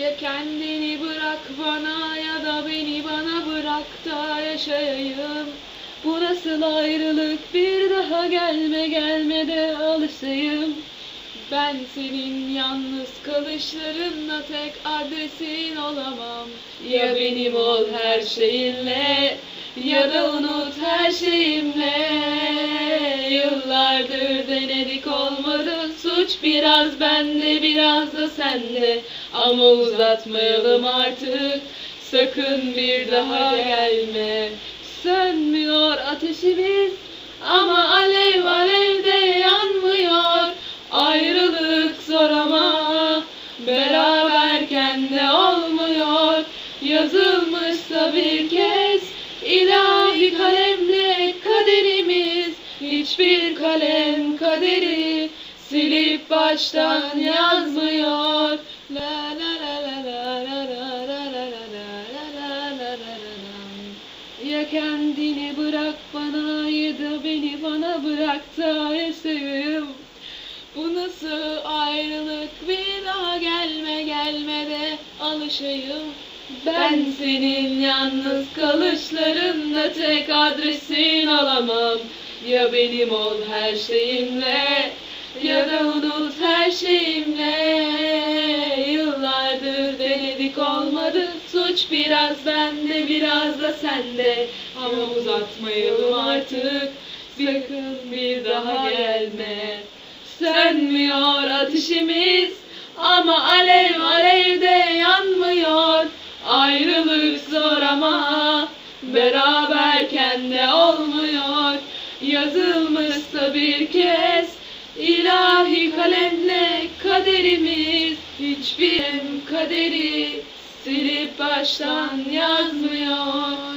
Ya kendini bırak bana ya da beni bana bırak da yaşayayım. Bu nasıl ayrılık bir daha gelme gelme de alışayım. Ben senin yalnız kalışlarınla tek adresin olamam. Ya benim ol her şeyinle ya da unut her şeyimle. Yıllardır denedik olmadı suç biraz bende biraz da sende. Ama uzatmayalım artık sakın bir daha gelme. Sönmüyor ateşimiz ama alev alev de yanmıyor. Ayrılık zor ama beraberken de olmuyor. Yazılmışsa bir kez ilahi kalemle kaderimiz. Hiçbir kalem kaderi silip baştan yazmıyor. Kendini bırak bana ya da beni bana bırak da yaşayayım. Bu nasıl ayrılık bir daha gelme gelme de alışayım. Ben senin yalnız kalışlarında tek adresin olamam. Ya benim ol her şeyimle Denedik olmadı suç biraz bende biraz da sende. Ama uzatmayalım artık sakın bir daha gelme. Sönmüyor ateşimiz ama alev alev de yanmıyor. Ayrılık zor ama beraberken de olmuyor. Yazılmışsa bir kez ilahi kalemle kaderimiz Hiçbir kaderi silip baştan yazmıyor.